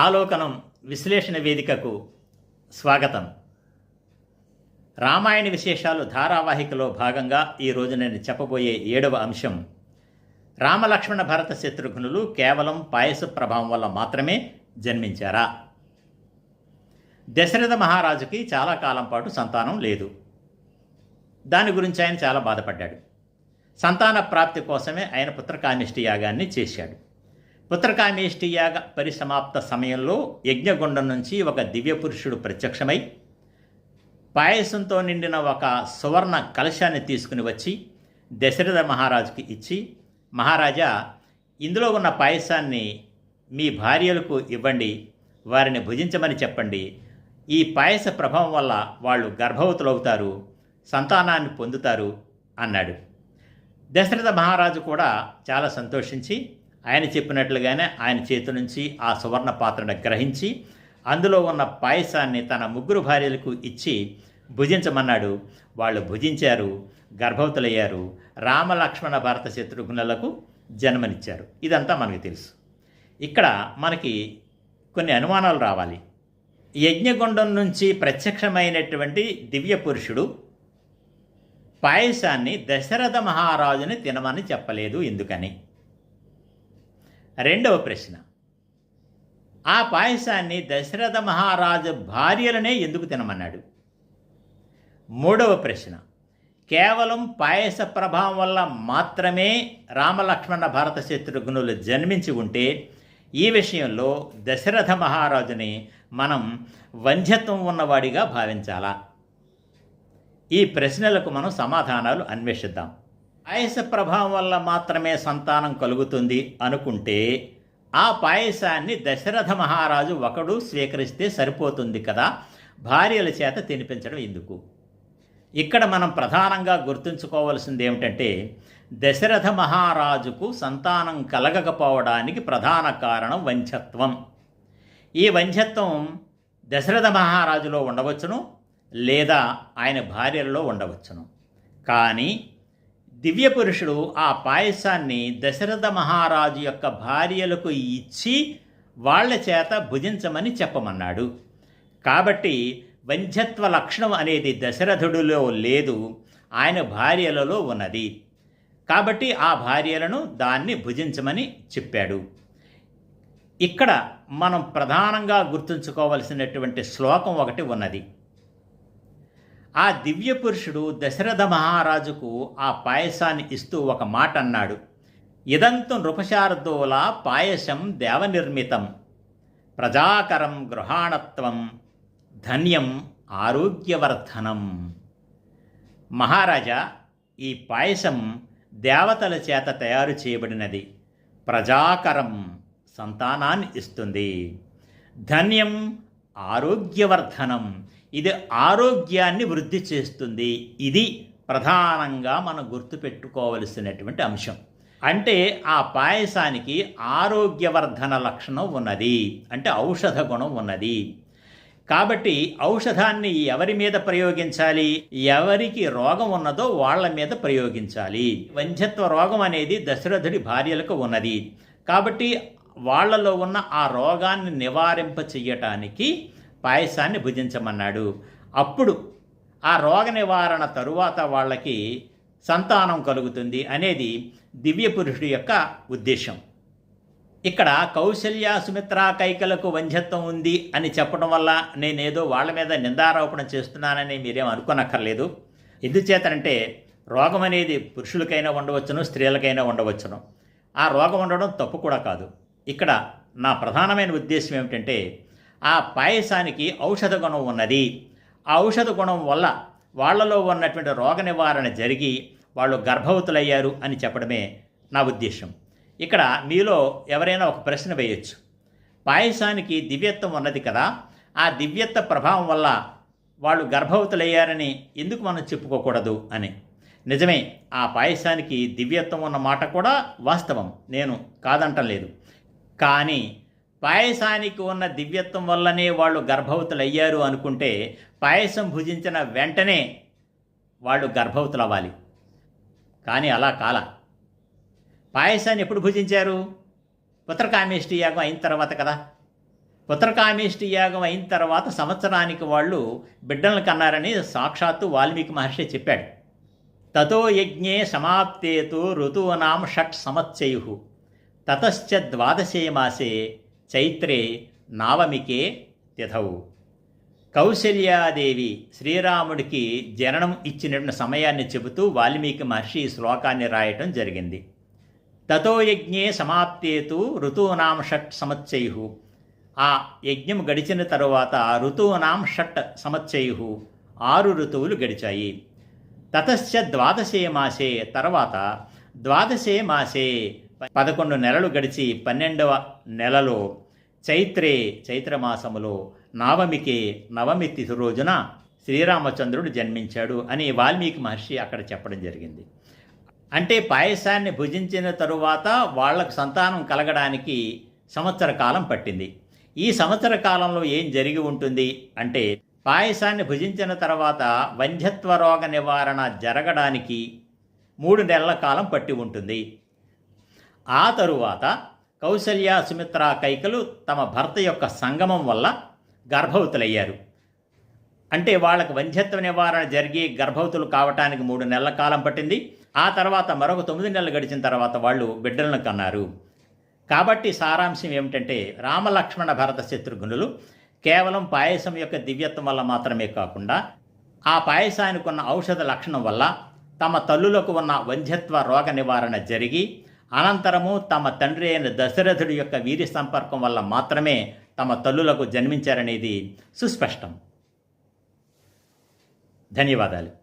ఆలోకనం విశ్లేషణ వేదికకు స్వాగతం. రామాయణ విశేషాలు ధారావాహికలో భాగంగా ఈరోజు నేను చెప్పబోయే ఏడవ అంశం. రామలక్ష్మణ భరత శత్రుఘ్నులు కేవలం పాయస ప్రభావం వల్ల మాత్రమే జన్మించారా? దశరథ మహారాజుకి చాలా కాలం పాటు సంతానం లేదు. దాని గురించి ఆయన చాలా బాధపడ్డాడు. సంతాన ప్రాప్తి కోసమే ఆయన పుత్రకామిష్టి యాగాన్ని చేశాడు. పుత్రకామేష్టి యాగ పరిసమాప్త సమయంలో యజ్ఞగుండం నుంచి ఒక దివ్య పురుషుడు ప్రత్యక్షమై పాయసంతో నిండిన ఒక సువర్ణ కలశాన్ని తీసుకుని వచ్చి దశరథ మహారాజుకి ఇచ్చి మహారాజా ఇందులో ఉన్న పాయసాన్ని మీ భార్యలకు ఇవ్వండి వారిని భుజించమని చెప్పండి. ఈ పాయస ప్రభావం వల్ల వాళ్ళు గర్భవతులవుతారు సంతానాన్ని పొందుతారు అన్నాడు. దశరథ మహారాజు కూడా చాలా సంతోషించి ఆయన చెప్పినట్లుగానే ఆయన చేతి నుంచి ఆ సువర్ణ పాత్రను గ్రహించి అందులో ఉన్న పాయసాన్ని తన ముగ్గురు భార్యలకు ఇచ్చి భుజించమన్నాడు. వాళ్ళు భుజించారు గర్భవతులయ్యారు. రామలక్ష్మణ భరత శత్రుఘ్నులకు జన్మనిచ్చారు. ఇదంతా మనకు తెలుసు. ఇక్కడ మనకి కొన్ని అనుమానాలు రావాలి. యజ్ఞగుండం నుంచి ప్రత్యక్షమైనటువంటి దివ్య పురుషుడు పాయసాన్ని దశరథ మహారాజుని తినమని చెప్పలేదు. ఎందుకని? రెండవ ప్రశ్న. ఆ పాయసాన్ని దశరథ మహారాజు భార్యలనే ఎందుకు తినమన్నాడు? మూడవ ప్రశ్న. కేవలం పాయస ప్రభావం వల్ల మాత్రమే రామలక్ష్మణ భరత శత్రుఘ్నులు జన్మించి ఉంటే ఈ విషయంలో దశరథ మహారాజుని మనం వంధ్యత్వం ఉన్నవాడిగా భావించాలా? ఈ ప్రశ్నలకు మనం సమాధానాలు అన్వేషిద్దాం. పాయస ప్రభావం వల్ల మాత్రమే సంతానం కలుగుతుంది అనుకుంటే ఆ పాయసాన్ని దశరథ మహారాజు ఒకడు స్వీకరిస్తే సరిపోతుంది కదా? భార్యల చేత తినిపించడం ఎందుకు? ఇక్కడ మనం ప్రధానంగా గుర్తుంచుకోవాల్సింది ఏమిటంటే దశరథ మహారాజుకు సంతానం కలగకపోవడానికి ప్రధాన కారణం వంచత్వం ఈ వంచత్వం దశరథ మహారాజులో ఉండవచ్చును లేదా ఆయన భార్యలలో ఉండవచ్చును. కానీ దివ్య పురుషుడు ఆ పాయసాన్ని దశరథ మహారాజు యొక్క భార్యలకు ఇచ్చి వాళ్ళ చేత భుజించమని చెప్పమన్నాడు. కాబట్టి వంధ్యత్వ లక్షణం అనేది దశరథుడిలో లేదు ఆయన భార్యలలో ఉన్నది. కాబట్టి ఆ భార్యలను దాన్ని భుజించమని చెప్పాడు. ఇక్కడ మనం ప్రధానంగా గుర్తుంచుకోవలసినటువంటి శ్లోకం ఒకటి ఉన్నది. ఆ దివ్య పురుషుడు దశరథ మహారాజుకు ఆ పాయసాన్ని ఇస్తూ ఒక మాట అన్నాడు. ఇదంతు నృపశారదోల పాయసం దేవనిర్మితం. ప్రజాకరం గృహాణత్వం ధన్యం ఆరోగ్యవర్ధనం. మహారాజా ఈ పాయసం దేవతల చేత తయారు చేయబడినది. ప్రజాకరం సంతానాన్ని ఇస్తుంది. ధన్యం ఆరోగ్యవర్ధనం. ఇది ఆరోగ్యాన్ని వృద్ధి చేస్తుంది. ఇది ప్రధానంగా మనం గుర్తుపెట్టుకోవలసినటువంటి అంశం. అంటే ఆ పాయసానికి ఆరోగ్యవర్ధన లక్షణం ఉన్నది. అంటే ఔషధ గుణం ఉన్నది. కాబట్టి ఔషధాన్ని ఎవరి మీద ప్రయోగించాలి? ఎవరికి రోగం ఉన్నదో వాళ్ళ మీద ప్రయోగించాలి. వంధ్యత్వ రోగం అనేది దశరథుడి భార్యలకు ఉన్నది. కాబట్టి వాళ్ళలో ఉన్న ఆ రోగాన్ని నివారింప చెయ్యటానికి పాయసాన్ని భుజించమన్నాడు. అప్పుడు ఆ రోగ నివారణ తరువాత వాళ్ళకి సంతానం కలుగుతుంది అనేది దివ్య పురుషుడి యొక్క ఉద్దేశం. ఇక్కడ కౌశల్య సుమిత్ర కైకలకు వంధ్యత్వం ఉంది అని చెప్పడం వల్ల నేనేదో వాళ్ళ మీద నిందారోపణ చేస్తున్నానని మీరేం అనుకోనక్కర్లేదు. ఎందుచేతనంటే రోగం అనేది పురుషులకైనా ఉండవచ్చును స్త్రీలకైనా ఉండవచ్చును. ఆ రోగం ఉండడం తప్పు కూడా కాదు. ఇక్కడ నా ప్రధానమైన ఉద్దేశం ఏమిటంటే ఆ పాయసానికి ఔషధ గుణం ఉన్నది. ఆ ఔషధ గుణం వల్ల వాళ్ళలో ఉన్నటువంటి రోగ నివారణ జరిగి వాళ్ళు గర్భవతులయ్యారు అని చెప్పడమే నా ఉద్దేశం. ఇక్కడ మీలో ఎవరైనా ఒక ప్రశ్న వేయొచ్చు. పాయసానికి దివ్యత్వం ఉన్నది కదా ఆ దివ్యత్వ ప్రభావం వల్ల వాళ్ళు గర్భవతులయ్యారని ఎందుకు మనం చెప్పుకోకూడదు అని. నిజమే ఆ పాయసానికి దివ్యత్వం ఉన్న మాట కూడా వాస్తవం. నేను కాదంటం లేదు కానీ పాయసానికి ఉన్న దివ్యత్వం వల్లనే వాళ్ళు గర్భవతులు అయ్యారు అనుకుంటే పాయసం భుజించిన వెంటనే వాళ్ళు గర్భవతులు అవ్వాలి కానీ అలా కాల. పాయసాన్ని ఎప్పుడు భుజించారు? పుత్రకామేష్టి యాగం అయిన తర్వాత కదా. పుత్రకామేష్టి యాగం అయిన తర్వాత సంవత్సరానికి వాళ్ళు బిడ్డలను కన్నారని సాక్షాత్తు వాల్మీకి మహర్షి చెప్పాడు. తతో యజ్ఞే సమాప్తేతు ఋతువునాం షట్ సమత్సయు తతశ్చ ద్వాదశే మాసే చైత్రే నావమికే తిథవు కౌశల్యాదేవి శ్రీరాముడికి జననం ఇచ్చినటువంటి సమయాన్ని చెబుతూ వాల్మీకి మహర్షి ఈ శ్లోకాన్ని రాయటం జరిగింది. తతో యజ్ఞే సమాప్తేతు ఋతూనాం షట్ సమత్సయు ఆ యజ్ఞం గడిచిన తరువాత ఋతూనాం షట్ సమత్సయు ఆరు ఋతువులు గడిచాయి. తతశ్చ ద్వాదశే మాసే తర్వాత ద్వాదశే మాసే పదకొండు నెలలు గడిచి పన్నెండవ నెలలో చైత్రే చైత్రమాసములో నవమికి నవమి తిథి రోజున శ్రీరామచంద్రుడు జన్మించాడు అని వాల్మీకి మహర్షి అక్కడ చెప్పడం జరిగింది. అంటే పాయసాన్ని భుజించిన తరువాత వాళ్ళకు సంతానం కలగడానికి సంవత్సర కాలం పట్టింది. ఈ సంవత్సర కాలంలో ఏం జరిగి ఉంటుంది అంటే పాయసాన్ని భుజించిన తర్వాత వంధ్యత్వ రోగ నివారణ జరగడానికి మూడు నెలల కాలం పట్టి ఉంటుంది. ఆ తరువాత కౌసల్య సుమిత్ర కైకలు తమ భర్త యొక్క సంగమం వల్ల గర్భవతులయ్యారు. అంటే వాళ్ళకి వంధ్యత్వ నివారణ జరిగి గర్భవతులు కావటానికి మూడు నెలల కాలం పట్టింది. ఆ తర్వాత మరొక తొమ్మిది నెలలు గడిచిన తర్వాత వాళ్ళు బిడ్డలను కన్నారు. కాబట్టి సారాంశం ఏమిటంటే రామలక్ష్మణ భరత శత్రుఘ్నులు కేవలం పాయసం యొక్క దివ్యత్వం వల్ల మాత్రమే కాకుండా ఆ పాయసానికి ఉన్న ఔషధ లక్షణం వల్ల తమ తల్లులకు ఉన్న వంధ్యత్వ రోగ నివారణ జరిగి అనంతరము తమ తండ్రి అయిన దశరథుడి యొక్క వీరి సంపర్కం వల్ల మాత్రమే తమ తల్లులకు జన్మించారనేది సుస్పష్టం. ధన్యవాదాలు.